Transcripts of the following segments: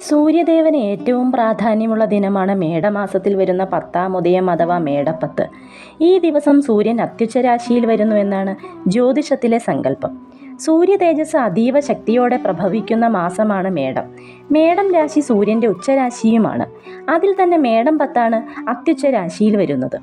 സൂര്യദേവന് ഏറ്റവും പ്രാധാന്യമുള്ള ദിനമാണ് മേടമാസത്തിൽ വരുന്ന പത്താം ഉദയം അഥവാ മേടപ്പത്ത്. ഈ ദിവസം സൂര്യൻ അത്യുച്ചരാശിയിൽ വരുന്നു എന്നാണ് ജ്യോതിഷത്തിലെ സങ്കല്പം. സൂര്യ തേജസ് അതീവ ശക്തിയോടെ പ്രഭവിക്കുന്ന മാസമാണ് മേടം. മേടം രാശി സൂര്യന്റെ ഉച്ചരാശിയുമാണ്. അതിൽ തന്നെ മേടം പത്താണ് അത്യുച്ചരാശിയിൽ വരുന്നത്.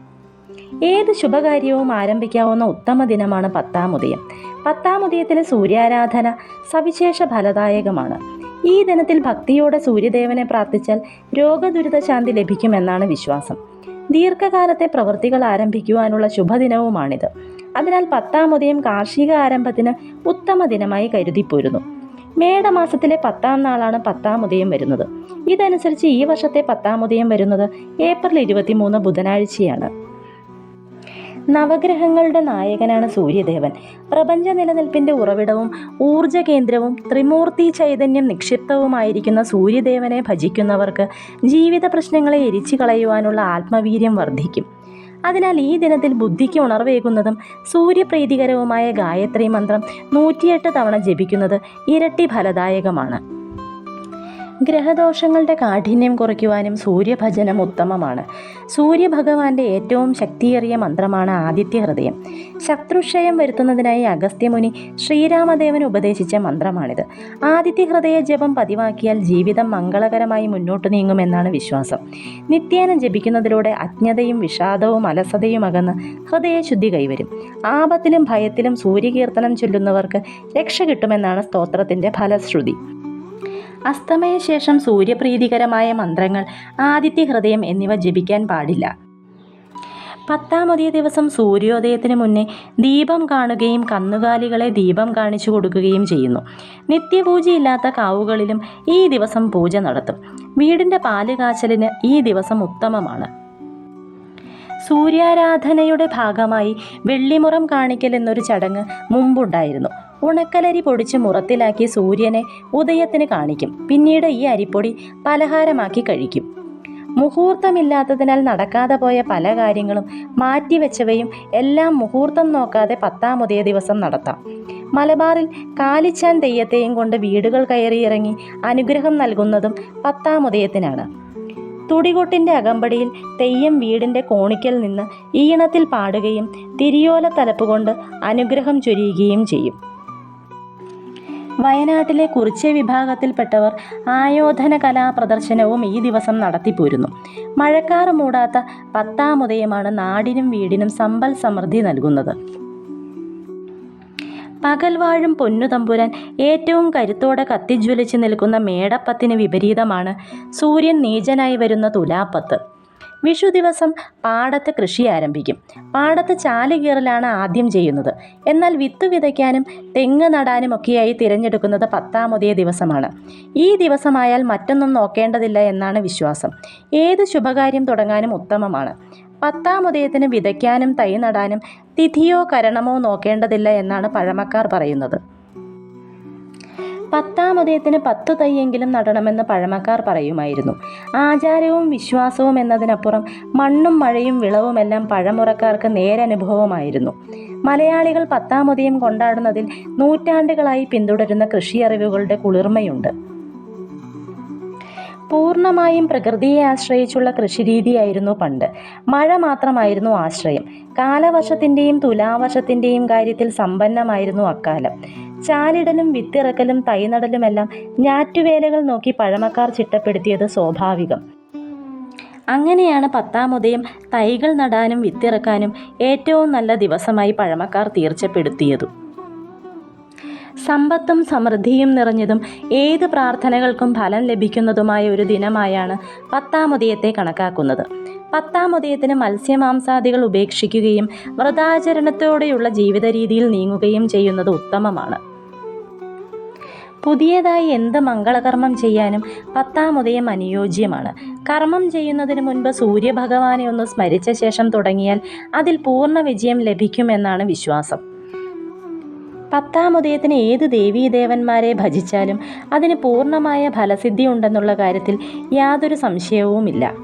ഏത് ശുഭകാര്യവും ആരംഭിക്കാവുന്ന ഉത്തമ ദിനമാണ് പത്താം ഉദയം. പത്താം ഉദയത്തിലെ സൂര്യാരാധന സവിശേഷ ഫലദായകമാണ്. ഈ ദിനത്തിൽ ഭക്തിയോടെ സൂര്യദേവനെ പ്രാർത്ഥിച്ചാൽ രോഗദുരിതശാന്തി ലഭിക്കുമെന്നാണ് വിശ്വാസം. ദീർഘകാലത്തെ പ്രവൃത്തികൾ ആരംഭിക്കുവാനുള്ള ശുഭദിനവുമാണിത്. അതിനാൽ പത്താം ഉദയം കാർഷിക ആരംഭത്തിന് ഉത്തമ ദിനമായി കരുതിപ്പോരുന്നു. മേടമാസത്തിലെ പത്താം നാളാണ് പത്താം ഉദയം വരുന്നത്. ഇതനുസരിച്ച് ഈ വർഷത്തെ പത്താം ഉദയം വരുന്നത് ഏപ്രിൽ ഇരുപത്തിമൂന്ന് ബുധനാഴ്ചയാണ്. നവഗ്രഹങ്ങളുടെ നായകനാണ് സൂര്യദേവൻ. പ്രപഞ്ച നിലനിൽപ്പിന്റെ ഉറവിടവും ഊർജ കേന്ദ്രവും ത്രിമൂർത്തി ചൈതന്യം നിക്ഷിപ്തവുമായിരിക്കുന്ന സൂര്യദേവനെ ഭജിക്കുന്നവർക്ക് ജീവിത പ്രശ്നങ്ങളെ എരിച്ചു കളയുവാനുള്ള ആത്മവീര്യം വർദ്ധിക്കും. അതിനാൽ ഈ ദിനത്തിൽ ബുദ്ധിക്ക് ഉണർവേകുന്നതും സൂര്യപ്രീതികരവുമായ ഗായത്രി മന്ത്രം നൂറ്റിയെട്ട് തവണ ജപിക്കുന്നത് ഇരട്ടി ഫലദായകമാണ്. ഗ്രഹദോഷങ്ങളുടെ കാഠിന്യം കുറയ്ക്കുവാനും സൂര്യഭജനം ഉത്തമമാണ്. സൂര്യഭഗവാന്റെ ഏറ്റവും ശക്തിയേറിയ മന്ത്രമാണ് ആദിത്യ ഹൃദയം. ശത്രുക്ഷയം വരുത്തുന്നതിനായി അഗസ്ത്യമുനി ശ്രീരാമദേവൻ ഉപദേശിച്ച മന്ത്രമാണിത്. ആദിത്യ ഹൃദയ ജപം പതിവാക്കിയാൽ ജീവിതം മംഗളകരമായി മുന്നോട്ട് നീങ്ങുമെന്നാണ് വിശ്വാസം. നിത്യേന ജപിക്കുന്നതിലൂടെ അജ്ഞതയും വിഷാദവും അലസതയും അകന്ന് ഹൃദയശുദ്ധി കൈവരും. ആപത്തിലും ഭയത്തിലും സൂര്യകീർത്തനം ചൊല്ലുന്നവർക്ക് രക്ഷ കിട്ടുമെന്നാണ് സ്തോത്രത്തിന്റെ ഫലശ്രുതി. അസ്തമയ ശേഷം സൂര്യപ്രീതികരമായ മന്ത്രങ്ങൾ ആദിത്യ ഹൃദയം എന്നിവ ജപിക്കാൻ പാടില്ല. പത്താമതേ ദിവസം സൂര്യോദയത്തിന് മുന്നേ ദീപം കാണുകയും കന്നുകാലികളെ ദീപം കാണിച്ചു കൊടുക്കുകയും ചെയ്യുന്നു. നിത്യപൂജയില്ലാത്ത കാവുകളിലും ഈ ദിവസം പൂജ നടത്തും. വീടിന്റെ പാൽ കാച്ചലിന് ഈ ദിവസം ഉത്തമമാണ്. സൂര്യാരാധനയുടെ ഭാഗമായി വെള്ളിമുറം കാണിക്കൽ എന്നൊരു ചടങ്ങ് മുമ്പുണ്ടായിരുന്നു. ഉണക്കലരി പൊടിച്ച് മുറത്തിലാക്കി സൂര്യനെ ഉദയത്തിന് കാണിക്കും. പിന്നീട് ഈ അരിപ്പൊടി പലഹാരമാക്കി കഴിക്കും. മുഹൂർത്തമില്ലാത്തതിനാൽ നടക്കാതെ പോയ പല കാര്യങ്ങളും മാറ്റിവെച്ചവയും എല്ലാം മുഹൂർത്തം നോക്കാതെ പത്താം ഉദയ ദിവസം നടത്താം. മലബാറിൽ കാലിച്ചാൻ തെയ്യത്തെയും കൊണ്ട് വീടുകൾ കയറിയിറങ്ങി അനുഗ്രഹം നൽകുന്നതും പത്താം ഉദയത്തിനാണ് തുടികൊട്ടിന്റെ അകമ്പടിയിൽ തെയ്യം വീടിന്റെ കോണിക്കൽ നിന്ന് ഈണത്തിൽ പാടുകയും തിരിയോല തലപ്പ് കൊണ്ട് അനുഗ്രഹം ചൊരിയുകയും ചെയ്യും. വയനാട്ടിലെ കുറിച്യ വിഭാഗത്തിൽപ്പെട്ടവർ ആയോധന കലാ പ്രദർശനവും ഈ ദിവസം നടത്തിപ്പോരുന്നു. മഴക്കാറ് മൂടാത്ത പത്താം ഉദയമാണ് നാടിനും വീടിനും സമ്പൽ സമൃദ്ധി നൽകുന്നത്. പകൽവാഴും പൊന്നുതമ്പുരാൻ പൊന്നു തമ്പുരാൻ ഏറ്റവും കരുത്തോടെ കത്തിജ്വലിച്ച് നിൽക്കുന്ന മേടപ്പത്തിന് വിപരീതമാണ് സൂര്യൻ നീചനായി വരുന്ന തുലാപ്പത്ത്. വിഷു ദിവസം പാടത്ത് കൃഷി ആരംഭിക്കും. പാടത്ത് ചാൽ കീറലാണ് ആദ്യം ചെയ്യുന്നത്. എന്നാൽ വിത്ത് വിതയ്ക്കാനും തെങ്ങ് നടാനും ഒക്കെയായി തിരഞ്ഞെടുക്കുന്നത് പത്താമതേ ദിവസമാണ്. ഈ ദിവസമായാൽ മറ്റൊന്നും നോക്കേണ്ടതില്ല എന്നാണ് വിശ്വാസം. ഏത് ശുഭകാര്യം തുടങ്ങാനും ഉത്തമമാണ്. പത്താം ഉദയത്തിന് വിതയ്ക്കാനും തൈ നടാനും തിഥിയോ കരണമോ നോക്കേണ്ടതില്ല എന്നാണ് പഴമക്കാർ പറയുന്നത്. പത്താം ഉദയത്തിന് പത്തു തൈയെങ്കിലും നടണമെന്ന് പഴമക്കാർ പറയുമായിരുന്നു. ആചാരവും വിശ്വാസവും എന്നതിനപ്പുറം മണ്ണും മഴയും വിളവുമെല്ലാം പഴമുറക്കാർക്ക് നേരനുഭവമായിരുന്നു. മലയാളികൾ പത്താം ഉദയം കൊണ്ടാടുന്നതിൽ നൂറ്റാണ്ടുകളായി പിന്തുടരുന്ന കൃഷിയറിവുകളുടെ കുളിർമയുണ്ട്. പൂർണമായും പ്രകൃതിയെ ആശ്രയിച്ചുള്ള കൃഷിരീതിയായിരുന്നു പണ്ട്. മഴ മാത്രമായിരുന്നു ആശ്രയം. കാലവർഷത്തിന്റെയും തുലാവർഷത്തിന്റെയും കാര്യത്തിൽ സമ്പന്നമായിരുന്നു അക്കാലം. ചാലിടലും വിത്തിറക്കലും തൈനടലുമെല്ലാം ഞാറ്റുവേലകൾ നോക്കി പഴമക്കാർ ചിട്ടപ്പെടുത്തിയത് സ്വാഭാവികം. അങ്ങനെയാണ് പത്താം ഉദയം തൈകൾ നടാനും വിത്തിറക്കാനും ഏറ്റവും നല്ല ദിവസമായി പഴമക്കാർ തീർച്ചപ്പെടുത്തിയതും. സമ്പത്തും സമൃദ്ധിയും നിറഞ്ഞതും ഏത് പ്രാർത്ഥനകൾക്കും ഫലം ലഭിക്കുന്നതുമായ ഒരു ദിനമായാണ് പത്താം ഉദയത്തെ കണക്കാക്കുന്നത്. പത്താം ഉദയത്തിന് മത്സ്യമാംസാദികൾ ഉപേക്ഷിക്കുകയും വ്രതാചരണത്തോടെയുള്ള ജീവിത രീതിയിൽ നീങ്ങുകയും ചെയ്യുന്നത് ഉത്തമമാണ്. പുതിയതായി എന്ത് മംഗളകർമ്മം ചെയ്യാനും പത്താം ഉദയം അനുയോജ്യമാണ്. കർമ്മം ചെയ്യുന്നതിന് മുൻപ് സൂര്യഭഗവാനെ ഒന്ന് സ്മരിച്ച ശേഷം തുടങ്ങിയാൽ അതിൽ പൂർണ വിജയം ലഭിക്കുമെന്നാണ് വിശ്വാസം. പത്താം ഉദയത്തിന് ഏത് ദേവീദേവന്മാരെ ഭജിച്ചാലും അതിന് പൂർണമായ ഫലസിദ്ധി ഉണ്ടെന്നുള്ള കാര്യത്തിൽ യാതൊരു സംശയവുമില്ല.